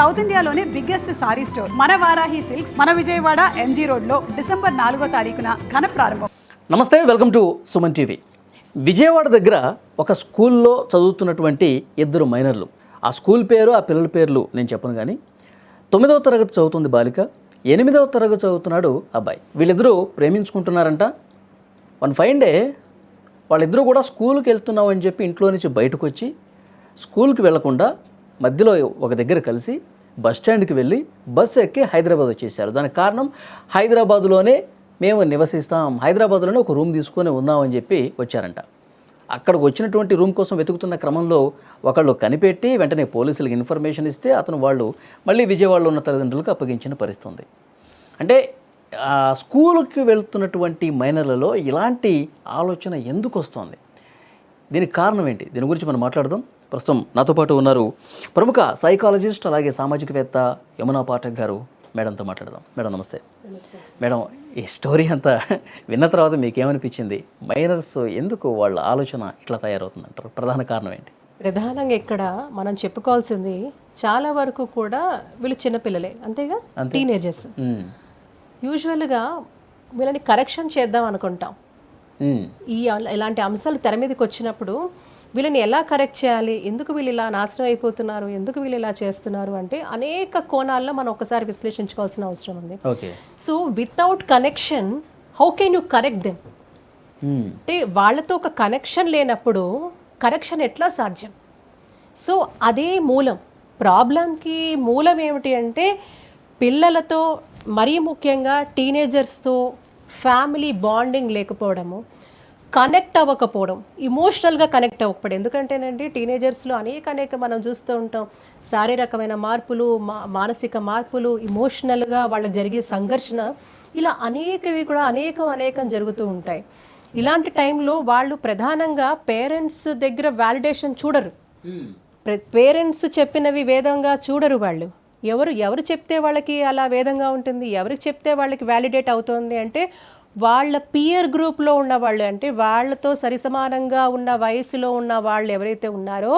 South ఇండియాలోనే biggest sorry store. మన Varahi silks మన విజయవాడ ఎంజీ రోడ్లో డిసెంబర్ నాలుగో తారీఖున ఘన ప్రారంభం. నమస్తే welcome to Suman TV. Vijayawada దగ్గర ఒక స్కూల్లో చదువుతున్నటువంటి ఇద్దరు మైనర్లు. ఆ స్కూల్ పేరు ఆ పిల్లల పేర్లు నేను చెప్పను కానీ తొమ్మిదవ తరగతి చదువుతుంది బాలిక ఎనిమిదవ తరగతి చదువుతున్నాడు అబ్బాయి. వీళ్ళిద్దరూ ప్రేమించుకుంటున్నారంట. వన్ ఫైన్ డే వాళ్ళిద్దరూ కూడా స్కూల్కి వెళ్తున్నాం అని చెప్పి ఇంట్లో నుంచి బయటకు వచ్చి స్కూల్కి వెళ్ళకుండా మధ్యలో ఒక దగ్గర కలిసి బస్ స్టాండ్కి వెళ్ళి బస్సు ఎక్కి హైదరాబాద్ వచ్చేసారు. దానికి కారణం హైదరాబాద్లోనే మేము నివసిస్తాం. హైదరాబాద్లోనే ఒక రూమ్ తీసుకొని ఉన్నామని చెప్పి వచ్చారంట. అక్కడికి వచ్చినటువంటి రూమ్ కోసం వెతుకుతున్న క్రమంలో ఒకళ్ళు కనిపెట్టి వెంటనే పోలీసులకు ఇన్ఫర్మేషన్ ఇస్తే అతను వాళ్ళు మళ్ళీ విజయవాడలో ఉన్న తల్లిదండ్రులకు అప్పగించిన పరిస్థితుంది అంటే స్కూల్కి వెళ్తున్నటువంటి మైనర్లలో ఇలాంటి ఆలోచన ఎందుకు వస్తుంది? దీనికి కారణం ఏంటి? దీని గురించి మనం మాట్లాడదాం. ప్రస్తుతం నాతో పాటు ఉన్నారు ప్రముఖ సైకాలజిస్ట్ అలాగే సామాజికవేత్త యమునా పాఠక్ గారు. మేడంతో మాట్లాడదాం. మేడం నమస్తే. మేడం ఈ స్టోరీ అంతా విన్న తర్వాత మీకు ఏమనిపించింది మైనర్స్ ఎందుకు వాళ్ళ ఆలోచన ఇట్లా తయారవుతుందంటారు? ప్రధాన కారణం ఏంటి? ప్రధానంగా ఇక్కడ మనం చెప్పుకోవాల్సింది చాలా వరకు కూడా వీళ్ళు చిన్నపిల్లలే అంతేగా? టీనేజర్స్. యూజువల్గా వీళ్ళని కరెక్షన్ చేద్దాం అనుకుంటాం. ఈ ఇలాంటి అంశాలు తెర మీదకి వచ్చినప్పుడు వీళ్ళని ఎలా కరెక్ట్ చేయాలి? ఎందుకు వీళ్ళు ఇలా నాశనం అయిపోతున్నారు? ఎందుకు వీళ్ళు ఇలా చేస్తున్నారు? అంటే అనేక కోణాల్లో మనం ఒకసారి విశ్లేషించుకోవాల్సిన అవసరం ఉంది. So without connection how can you correct them. అంటే వాళ్ళతో ఒక కనెక్షన్ లేనప్పుడు కరెక్షన్ ఎట్లా సాధ్యం? సో అదే మూలం. ప్రాబ్లంకి మూలం ఏమిటి అంటే పిల్లలతో మరీ ముఖ్యంగా టీనేజర్స్తో ఫ్యామిలీ బాండింగ్ లేకపోవడము. కనెక్ట్ అవ్వకపోవడం ఇమోషనల్గా కనెక్ట్ అవ్వకపోవడం. ఎందుకంటేనండి టీనేజర్స్లో అనేక అనేక మనం చూస్తూ ఉంటాం. శారీరకమైన మార్పులు మా మానసిక మార్పులు ఇమోషనల్గా వాళ్ళకి జరిగే సంఘర్షణ ఇలా అనేకవి కూడా అనేకం అనేకం జరుగుతూ ఉంటాయి. ఇలాంటి టైంలో వాళ్ళు ప్రధానంగా పేరెంట్స్ దగ్గర వ్యాలిడేషన్ చూడరు. పేరెంట్స్ చెప్పినవి వేదంగా చూడరు వాళ్ళు. ఎవరు ఎవరు చెప్తే వాళ్ళకి అలా వేదంగా ఉంటుంది ఎవరికి చెప్తే వాళ్ళకి వ్యాలిడేట్ అవుతుంది అంటే వాళ్ళ పియర్ గ్రూప్లో ఉన్న వాళ్ళు అంటే వాళ్ళతో సరిసమానంగా ఉన్న వయసులో ఉన్న వాళ్ళు ఎవరైతే ఉన్నారో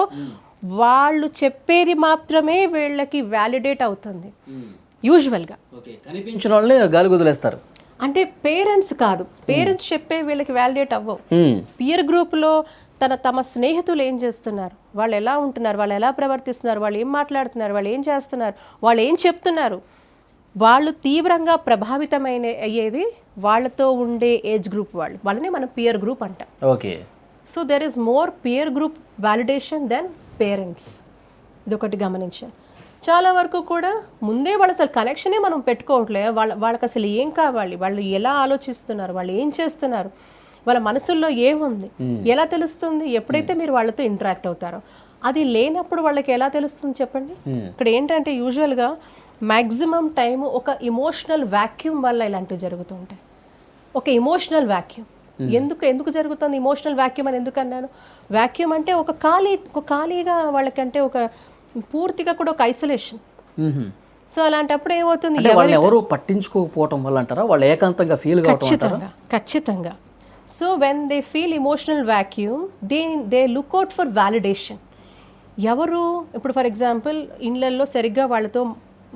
వాళ్ళు చెప్పేది మాత్రమే వీళ్ళకి వ్యాలిడేట్ అవుతుంది. యూజువల్గా ఓకే కనిపించిన వాళ్ళని గాలి వదిలేస్తారు అంటే పేరెంట్స్ కాదు. పేరెంట్స్ చెప్పే వీళ్ళకి వ్యాలిడేట్ అవ్వవు. పియర్ గ్రూప్లో తన తమ స్నేహితులు ఏం చేస్తున్నారు? వాళ్ళు ఎలా ఉంటున్నారు? వాళ్ళు ఎలా ప్రవర్తిస్తున్నారు? వాళ్ళు ఏం మాట్లాడుతున్నారు? వాళ్ళు ఏం చేస్తున్నారు? వాళ్ళు ఏం చెప్తున్నారు? వాళ్ళు తీవ్రంగా ప్రభావితమైన అయ్యేది వాళ్ళతో ఉండే ఏజ్ గ్రూప్ వాళ్ళు. వాళ్ళని మనం పియర్ గ్రూప్ అంటాం. Okay. So there is more peer group validation then parents ఇదొకటి గమనించాలి చాలా వరకు కూడా ముందే వాళ్ళు అసలు కనెక్షనే మనం పెట్టుకోవట్లే వాళ్ళ వాళ్ళకి అసలు ఏం కావాలి? వాళ్ళు ఎలా ఆలోచిస్తున్నారు? వాళ్ళు ఏం చేస్తున్నారు? వాళ్ళ మనసుల్లో ఏముంది? ఎలా తెలుస్తుంది? ఎప్పుడైతే మీరు వాళ్ళతో ఇంటరాక్ట్ అవుతారో. అది లేనప్పుడు వాళ్ళకి ఎలా తెలుస్తుంది చెప్పండి? ఇక్కడ ఏంటంటే యూజువల్గా మ్యాక్సిమం టైం ఒక ఇమోషనల్ వాక్యూమ్ వల్ల ఇలాంటివి జరుగుతూ ఉంటాయి. ఒక ఇమోషనల్ వాక్యూమ్ ఎందుకు ఎందుకు జరుగుతుంది ఇమోషనల్ వాక్యూమ్ అని ఎందుకు అన్నాను? వాక్యూమ్ అంటే ఒక ఖాళీ ఒక ఖాళీగా వాళ్ళకంటే ఒక పూర్తిగా కూడా ఒక ఐసోలేషన్. సో అలాంటప్పుడు ఏమవుతుంది? ఎవరు పట్టించుకోకపోవటం వల్ల అంటారా? వాళ్ళు ఏకాంతంగా ఫీల్ ఖచ్చితంగా ఖచ్చితంగా. So when they feel emotional vacuum they they look out for validation ఎవరు ఇప్పుడు ఫర్ ఎగ్జాంపుల్ ఇళ్ళల్లో సరిగ్గా వాళ్ళతో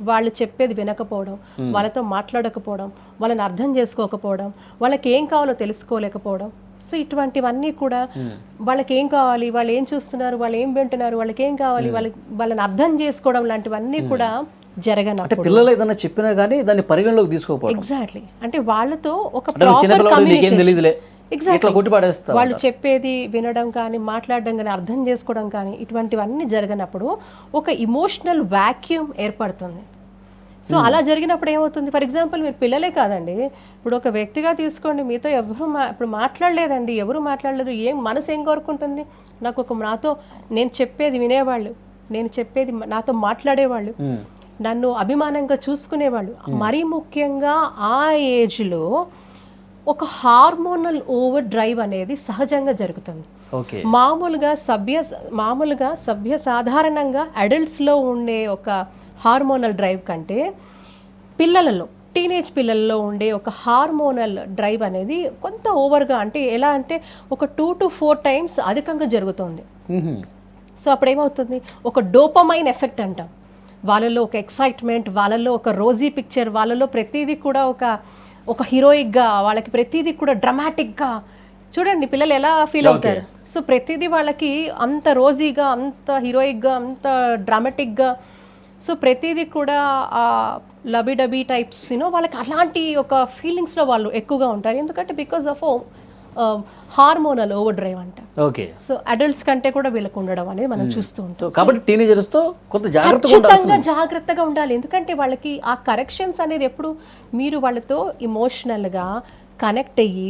వాళ్ళు చెప్పేది వినకపోవడం వాళ్ళతో మాట్లాడకపోవడం వాళ్ళని అర్థం చేసుకోకపోవడం వాళ్ళకి ఏం కావాలో తెలుసుకోలేకపోవడం. సో ఇటువంటివన్నీ కూడా వాళ్ళకి ఏం కావాలి వాళ్ళు ఏం చూస్తున్నారు వాళ్ళు ఏం వింటున్నారు వాళ్ళకి ఏం కావాలి వాళ్ళకి వాళ్ళని అర్థం చేసుకోవడం లాంటివన్నీ కూడా అంటే జరగనప్పుడు పిల్లలు ఏదైనా చెప్పినా కానీ దాన్ని పరిగణలోకి తీసుకోకపోవడం. ఎగ్జాక్ట్లీ అంటే వాళ్ళతో ఒక అంటే ప్రాపర్ Exactly. ఇట్లా పడేస్తా వాళ్ళు చెప్పేది వినడం కానీ మాట్లాడడం కానీ అర్థం చేసుకోవడం కానీ ఇటువంటివన్నీ జరగనప్పుడు ఒక ఇమోషనల్ వాక్యూమ్ ఏర్పడుతుంది. సో అలా జరిగినప్పుడు ఏమవుతుంది? ఫర్ ఎగ్జాంపుల్ మీరు పిల్లలే కాదండి. ఇప్పుడు ఒక వ్యక్తిగా తీసుకోండి మీతో ఎవరు మా ఇప్పుడు మాట్లాడలేదండి. ఎవరు మాట్లాడలేదు. ఏం మనసు ఏం కోరుకుంటుంది? నాకు ఒక నాతో నేను చెప్పేది వినేవాళ్ళు. నేను చెప్పేది నాతో మాట్లాడేవాళ్ళు. మ్మ్. నన్ను అభిమానంగా చూసుకునేవాళ్ళు. మరీ ముఖ్యంగా ఆ ఏజ్లో ఒక హార్మోనల్ ఓవర్ డ్రైవ్ అనేది సహజంగా జరుగుతుంది. ఓకే. మామూలుగా సభ్య మామూలుగా సభ్య సాధారణంగా అడల్ట్స్లో ఉండే ఒక హార్మోనల్ డ్రైవ్ కంటే పిల్లలలో టీనేజ్ పిల్లల్లో ఉండే ఒక హార్మోనల్ డ్రైవ్ అనేది కొంత ఓవర్గా అంటే ఎలా అంటే ఒక టూ టు ఫోర్ టైమ్స్ అధికంగా జరుగుతుంది. సో అప్పుడు ఏమవుతుంది ఒక డోపమైన్ ఎఫెక్ట్ అంటాం. వాళ్ళలో ఒక ఎక్సైట్మెంట్ వాళ్ళలో ఒక రోజీ పిక్చర్ వాళ్ళలో ప్రతిదీ కూడా ఒక ఒక హీరోయిక్గా వాళ్ళకి ప్రతిదీ కూడా డ్రమాటిక్గా చూడండి పిల్లలు ఎలా ఫీల్ అవుతారు. సో ప్రతిదీ వాళ్ళకి అంత రోజీగా అంత హీరోయిక్గా అంత డ్రామాటిక్గా సో ప్రతిదీ కూడా ఆ లబీ డబీ టైప్స్ యూనో వాళ్ళకి అలాంటి ఒక ఫీలింగ్స్లో వాళ్ళు ఎక్కువగా ఉంటారు. ఎందుకంటే because of hormonal over drive అంట. ఓకే. సో అడల్ట్స్ కంటే కూడా వీళ్ళకు ఉండడం అనేది మనం చూస్తూ ఉంటాం. కాబట్టి టీనేజర్స్తో కొంత జాగ్రత్తగా జాగ్రత్తగా ఉండాలి. ఎందుకంటే వాళ్ళకి ఆ కరెక్షన్స్ అనేది ఎప్పుడు మీరు వాళ్ళతో ఇమోషనల్గా కనెక్ట్ అయ్యి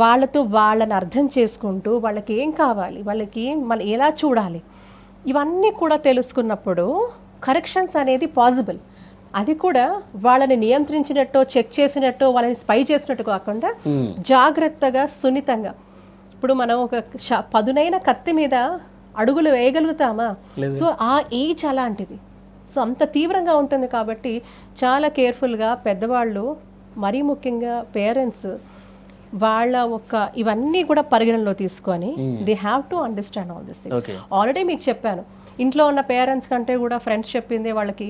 వాళ్ళతో వాళ్ళని అర్థం చేసుకుంటూ వాళ్ళకి ఏం కావాలి వాళ్ళకి మనం ఎలా చూడాలి ఇవన్నీ కూడా తెలుసుకున్నప్పుడు కరెక్షన్స్ అనేది పాసిబుల్ అది కూడా వాళ్ళని నియంత్రించినట్టు చెక్ చేసినట్టు వాళ్ళని స్పై చేసినట్టు కాకుండా జాగ్రత్తగా సున్నితంగా ఇప్పుడు మనం ఒక పదునైన కత్తి మీద అడుగులు వేయగలుగుతామా? సో ఆ ఏజ్ అలాంటిది. సో అంత తీవ్రంగా ఉంటుంది కాబట్టి చాలా కేర్ఫుల్గా పెద్దవాళ్ళు మరీ ముఖ్యంగా పేరెంట్స్ వాళ్ళ ఒక ఇవన్నీ కూడా పరిగణనలో తీసుకొని they have to understand all this Okay. Already మీకు చెప్పాను. ఇంట్లో ఉన్న పేరెంట్స్ కంటే కూడా ఫ్రెండ్స్ చెప్పిందే వాళ్ళకి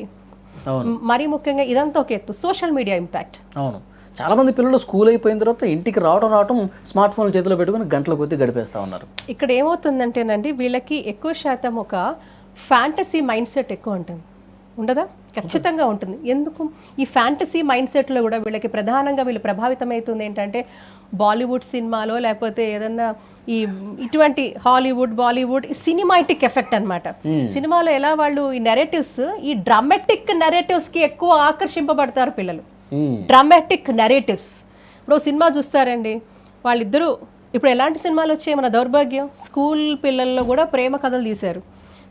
మరీ ముఖ్యంగా ఇదంతా ఒక ఎత్తు. Social media impact. అవును. చాలా మంది పిల్లలు స్కూల్ అయిపోయిన తర్వాత ఇంటికి రావడం రావడం స్మార్ట్ ఫోన్ చేతిలో పెట్టుకుని గంటల కొద్దీ గడిపేస్తా ఉన్నారు. ఇక్కడ ఏమవుతుందంటేనండి వీళ్ళకి ఎక్కువ శాతం ఒక ఫ్యాంటసీ మైండ్ సెట్ ఎక్కువ ఉంటుంది. ఉండదా? ఖచ్చితంగా ఉంటుంది. ఎందుకు? ఈ ఫ్యాంటసీ మైండ్ సెట్లో కూడా వీళ్ళకి ప్రధానంగా వీళ్ళు ప్రభావితం అవుతుంది ఏంటంటే బాలీవుడ్ సినిమాలో లేకపోతే ఏదన్నా ఈ ఇటువంటి హాలీవుడ్ బాలీవుడ్ సినిమాటిక్ ఎఫెక్ట్ అన్నమాట. సినిమాలో ఎలా వాళ్ళు ఈ నెరేటివ్స్ ఈ డ్రామాటిక్ నెరేటివ్స్కి ఎక్కువ ఆకర్షింపబడతారు పిల్లలు. డ్రామాటిక్ నెరేటివ్స్ ఇప్పుడు సినిమా చూస్తారండి. వాళ్ళిద్దరూ ఇప్పుడు ఎలాంటి సినిమాలు వచ్చాయి? మన దౌర్భాగ్యం. స్కూల్ పిల్లల్లో కూడా ప్రేమ కథలు తీశారు.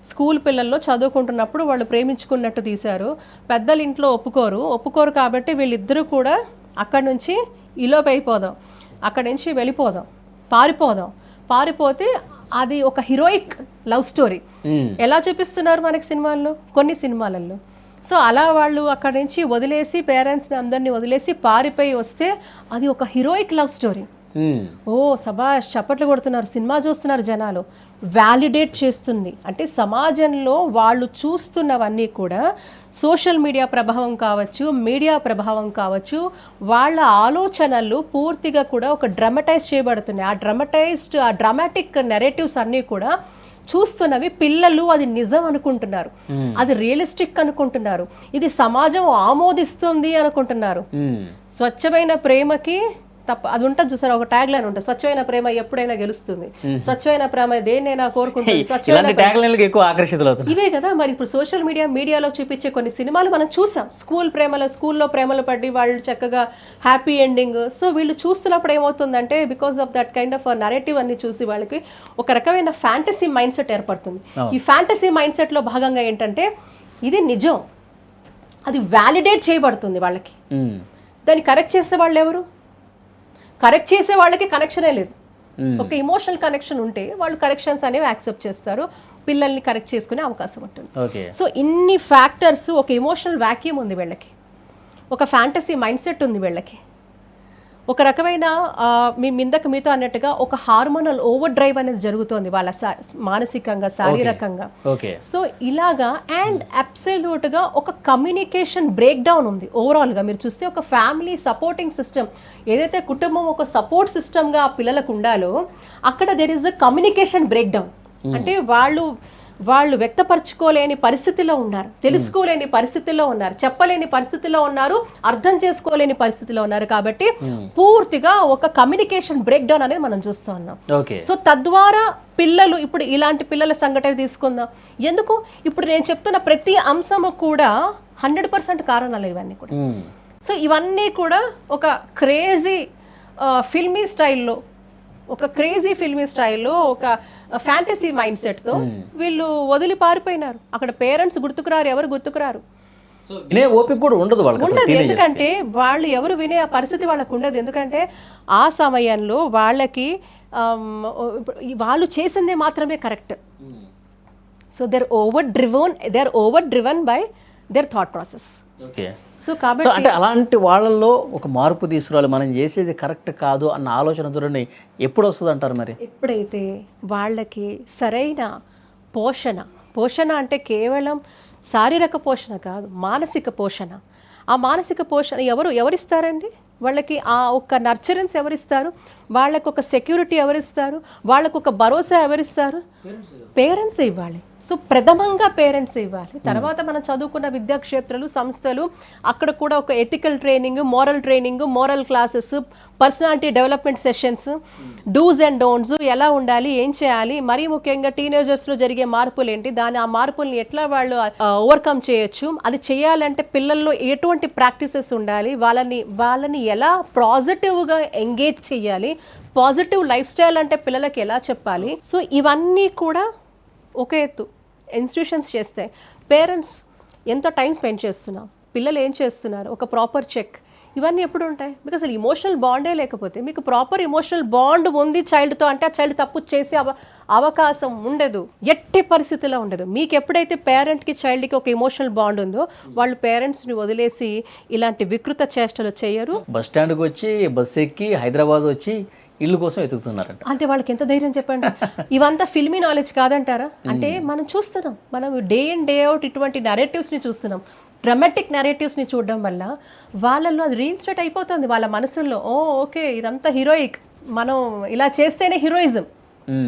స్కూల్ పిల్లల్లో చదువుకుంటున్నప్పుడు వాళ్ళు ప్రేమించుకున్నట్టు తీశారు. పెద్దలు ఇంట్లో ఒప్పుకోరు. ఒప్పుకోరు కాబట్టి వీళ్ళిద్దరూ కూడా అక్కడి నుంచి ఇలోపు అయిపోదాం. అక్కడి నుంచి వెళ్ళిపోదాం. పారిపోదాం. పారిపోతే అది ఒక హీరోయిక్ లవ్ స్టోరీ. మ్మ్. ఎలా చూపిస్తున్నారు మనకి సినిమాల్లో? కొన్ని సినిమాలలో సో అలా వాళ్ళు అక్కడి నుంచి వదిలేసి పేరెంట్స్ని అందరినీ వదిలేసి పారిపోయి వస్తే అది ఒక హీరోయిక్ లవ్ స్టోరీ. ఓ సభాష్ చప్పట్లు కొడుతున్నారు సినిమా చూస్తున్నారు జనాలు. వ్యాలిడేట్ చేస్తుంది. అంటే సమాజంలో వాళ్ళు చూస్తున్నవన్నీ కూడా సోషల్ మీడియా ప్రభావం కావచ్చు మీడియా ప్రభావం కావచ్చు వాళ్ళ ఆలోచనలు పూర్తిగా కూడా ఒక డ్రమటైజ్ చేయబడుతున్నాయి. ఆ డ్రమటైజ్డ్ ఆ డ్రామాటిక్ నెరేటివ్స్ అన్నీ కూడా చూస్తున్నవి పిల్లలు అది నిజం అనుకుంటున్నారు. అది రియలిస్టిక్ అనుకుంటున్నారు. ఇది సమాజం ఆమోదిస్తుంది అనుకుంటున్నారు. స్వచ్ఛమైన ప్రేమకి తప్ప అది ఉంటుంది చూసారు? ఒక ట్యాగ్ లైన్ ఉంటుంది. స్వచ్ఛమైన ప్రేమ ఎప్పుడైనా గెలుస్తుంది. స్వచ్ఛమైన ప్రేమ దేన్నైనా కోరుకుంటుంది. స్వచ్ఛమైన ఎక్కువ ఆకర్షితులు ఇవే కదా మరి ఇప్పుడు సోషల్ మీడియా మీడియాలో చూపించే కొన్ని సినిమాలు మనం చూసాం. స్కూల్ ప్రేమలో స్కూల్లో ప్రేమలు పడి వాళ్ళు చక్కగా హ్యాపీ ఎండింగ్ సో వీళ్ళు చూస్తున్నప్పుడు ఏమవుతుందంటే because of that kind of narrative అన్ని చూసి వాళ్ళకి ఒక రకమైన ఫ్యాంటసీ మైండ్ సెట్ ఏర్పడుతుంది ఈ ఫ్యాంటసీ మైండ్ సెట్లో భాగంగా ఏంటంటే ఇది నిజం. అది వ్యాలిడేట్ చేయబడుతుంది వాళ్ళకి. దాన్ని కరెక్ట్ చేసే వాళ్ళు ఎవరు? కరెక్ట్ చేసే వాళ్ళకి కనెక్షనే లేదు. ఒక ఇమోషనల్ కనెక్షన్ ఉంటే వాళ్ళు కరెక్షన్స్ అనేవి యాక్సెప్ట్ చేస్తారు. పిల్లల్ని కరెక్ట్ చేసుకునే అవకాశం ఉంటుంది. సో ఇన్ని ఫ్యాక్టర్స్ ఒక ఇమోషనల్ వ్యాక్యూమ్ ఉంది వీళ్ళకి. ఒక ఫ్యాంటసీ మైండ్ సెట్ ఉంది వీళ్ళకి. ఒక రకమైన మీ మిందకు మీతో అన్నట్టుగా ఒక హార్మోనల్ ఓవర్ డ్రైవ్ అనేది జరుగుతోంది వాళ్ళ మానసికంగా శారీరకంగా. ఓకే. సో ఇలాగా అండ్ అబ్సల్యూట్గా ఒక కమ్యూనికేషన్ బ్రేక్ డౌన్ ఉంది ఓవరాల్గా. మీరు చూస్తే ఒక ఫ్యామిలీ సపోర్టింగ్ సిస్టమ్. ఏదైతే కుటుంబం ఒక సపోర్ట్ సిస్టమ్గా ఆ పిల్లలకు ఉండాలో అక్కడ there is a communication breakdown అంటే వాళ్ళు వాళ్ళు వ్యక్తపరచుకోలేని పరిస్థితిలో ఉన్నారు తెలుసుకోలేని పరిస్థితిలో ఉన్నారు చెప్పలేని పరిస్థితిలో ఉన్నారు అర్థం చేసుకోలేని పరిస్థితిలో ఉన్నారు కాబట్టి పూర్తిగా ఒక కమ్యూనికేషన్ బ్రేక్ డౌన్ అనేది మనం చూస్తూ ఉన్నాం. ఓకే. సో తద్వారా పిల్లలు ఇప్పుడు ఇలాంటి పిల్లల సంఘటన తీసుకుందాం. ఎందుకు? ఇప్పుడు నేను చెప్తున్న ప్రతి అంశము కూడా హండ్రెడ్ పర్సెంట్ కారణాలు ఇవన్నీ కూడా. మ్మ్. సో ఇవన్నీ కూడా ఒక క్రేజీ ఫిల్మీ స్టైల్లో ఒక క్రేజీ ఫిల్మీ స్టైల్లో ఒక ఫ్యాంటసీ మైండ్ సెట్తో వీళ్ళు వదిలి పారిపోయినారు. అక్కడ పేరెంట్స్ గుర్తుకురారు ఎవరు గుర్తుకురారు? వినే ఓపిక కూడా ఉండదు వాళ్ళకి. ఎందుకంటే వాళ్ళు ఎవరు వినే ఆ పరిస్థితి వాళ్ళకు ఉండదు. ఎందుకంటే ఆ సమయంలో వాళ్ళకి వాళ్ళు చేసిందే మాత్రమే correct. So their over driven they are over driven by their thought process okay. So so కాబట్టి అంటే అలాంటి వాళ్ళల్లో ఒక మార్పు తీసుకురావాలి. మనం చేసేది కరెక్ట్ కాదు అన్న ఆలోచన ధోరణి ఎప్పుడు వస్తుంది అంటారు మరి? ఎప్పుడైతే వాళ్ళకి సరైన పోషణ పోషణ అంటే కేవలం శారీరక పోషణ కాదు మానసిక పోషణ. ఆ మానసిక పోషణ ఎవరు ఎవరిస్తారండి? వాళ్ళకి ఆ ఒక్క నర్చరెన్స్ ఎవరిస్తారు? వాళ్ళకు ఒక సెక్యూరిటీ ఎవరిస్తారు? వాళ్ళకు ఒక భరోసా ఎవరిస్తారు? పేరెంట్స్ ఇవ్వాలి. సో ప్రథమంగా పేరెంట్స్ ఇవ్వాలి. తర్వాత మనం చదువుకున్న విద్యాక్షేత్రాలు సంస్థలు అక్కడ కూడా ఒక ethical training moral training moral classes personality development sessions do's and don'ts ఎలా ఉండాలి ఏం చేయాలి మరీ ముఖ్యంగా టీనేజర్స్లో జరిగే మార్పులు ఏంటి దాని ఆ మార్పుల్ని ఎట్లా వాళ్ళు ఓవర్కమ్ చేయొచ్చు అది చేయాలంటే పిల్లల్లో ఎటువంటి ప్రాక్టీసెస్ ఉండాలి వాళ్ళని వాళ్ళని ఎలా పాజిటివ్గా ఎంగేజ్ చేయాలి పాజిటివ్ లైఫ్ స్టైల్ అంటే పిల్లలకి ఎలా చెప్పాలి సో ఇవన్నీ కూడా ఒక ఎత్తు. ఇన్స్టిట్యూషన్స్ చేస్తే పేరెంట్స్ ఎంత టైం స్పెండ్ చేస్తున్నాం పిల్లలు ఏం చేస్తున్నారు ఒక ప్రాపర్ చెక్ ఇవన్నీ ఎప్పుడు ఉంటాయి? మీకు అసలు ఇమోషనల్ బాండే లేకపోతే మీకు ప్రాపర్ ఇమోషనల్ బాండ్ ఉంది చైల్డ్తో అంటే ఆ చైల్డ్ తప్పు చేసే అవ అవకాశం ఉండదు. ఎట్టి పరిస్థితిలో ఉండదు. మీకు ఎప్పుడైతే పేరెంట్కి చైల్డ్కి ఒక ఇమోషనల్ బాండ్ ఉందో వాళ్ళు పేరెంట్స్ని వదిలేసి ఇలాంటి వికృత చేష్టలు చేయరు. బస్ స్టాండ్కి వచ్చి బస్ ఎక్కి హైదరాబాద్ వచ్చి ఇల్లు కోసం వెతుకుతున్నారంట. అంటే వాళ్ళకి ఎంత ధైర్యం చెప్పండి? ఇవంతా ఫిల్మీ నాలెడ్జ్ కాదంటారా? అంటే మనం చూస్తున్నాం. మనం డే ఇన్ డే అవుట్ ఇటువంటి నరేటివ్స్ని చూస్తున్నాం. డ్రమాటిక్ నరేటివ్స్ని చూడడం వల్ల వాళ్ళల్లో అది రీఇన్స్టేట్ అయిపోతుంది వాళ్ళ మనసుల్లో. ఓ ఓకే ఇదంతా హీరోయిక్ మనం ఇలా చేస్తేనే హీరోయిజం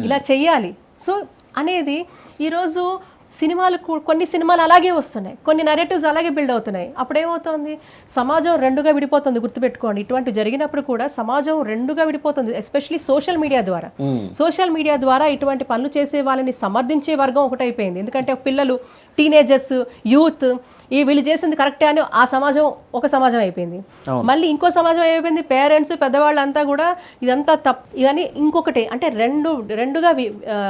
ఇలా చెయ్యాలి. సో అనేది ఈరోజు సినిమాలు కొన్ని సినిమాలు అలాగే వస్తున్నాయి. కొన్ని నరేటివ్స్ అలాగే బిల్డ్ అవుతున్నాయి. అప్పుడు ఏమవుతుంది సమాజం రెండుగా విడిపోతుంది గుర్తుపెట్టుకోండి. ఇటువంటి జరిగినప్పుడు కూడా సమాజం రెండుగా విడిపోతుంది ఎస్పెషలీ సోషల్ మీడియా ద్వారా. సోషల్ మీడియా ద్వారా ఇటువంటి పనులు చేసే వాళ్ళని సమర్థించే వర్గం ఒకటైపోయింది. ఎందుకంటే పిల్లలు టీనేజర్స్ యూత్ ఈ వీళ్ళు చేసింది కరెక్టే అని ఆ సమాజం ఒక సమాజం అయిపోయింది. మళ్ళీ ఇంకో సమాజం అయిపోయింది పేరెంట్స్ పెద్దవాళ్ళంతా కూడా ఇదంతా తప్ ఇవన్నీ ఇంకొకటి అంటే రెండు రెండుగా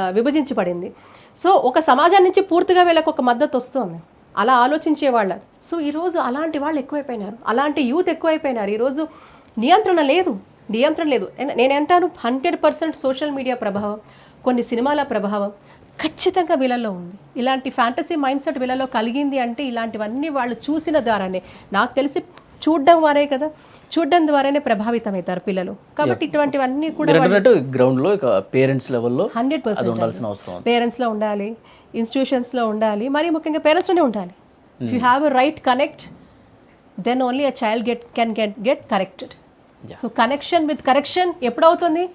విభజించబడింది. సో ఒక సమాజం నుంచి పూర్తిగా వీళ్ళకి ఒక మద్దతు వస్తుంది. అలా ఆలోచించే వాళ్ళ సో ఈరోజు అలాంటి వాళ్ళు ఎక్కువైపోయినారు. అలాంటి యూత్ ఎక్కువైపోయినారు. ఈరోజు నియంత్రణ లేదు. నియంత్రణ లేదు. నేను- నేను అంటాను హండ్రెడ్ పర్సెంట్ సోషల్ మీడియా ప్రభావం కొన్ని సినిమాల ప్రభావం ఖచ్చితంగా వీళ్ళలో ఉంది. ఇలాంటి ఫ్యాంటసీ మైండ్ సెట్ వీళ్ళలో కలిగింది అంటే ఇలాంటివన్నీ వాళ్ళు చూసిన ద్వారానే. నాకు తెలిసి చూడడం వారే కదా. చూడడం ద్వారానే ప్రభావితమవుతారు పిల్లలు. కాబట్టి ఇటువంటివన్నీ కూడా గ్రౌండ్లో ఇక పేరెంట్స్ లెవెల్లో హండ్రెడ్ పర్సెంట్ ఉండాల్సిన అవసరం ఉంది. పేరెంట్స్లో ఉండాలి ఇన్స్టిట్యూషన్స్లో ఉండాలి మరి ముఖ్యంగా పేరెంట్స్లోనే ఉండాలి. If you have a right connect then only a child get can get get corrected so connection with correction ఎప్పుడవుతుంది?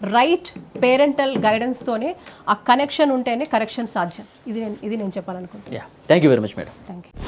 Right parental గైడెన్స్తోనే ఆ కనెక్షన్ ఉంటేనే కరెక్షన్ సాధ్యం. ఇది నేను ఇది నేను చెప్పాలనుకుంటున్నాను thank you very much madam thank you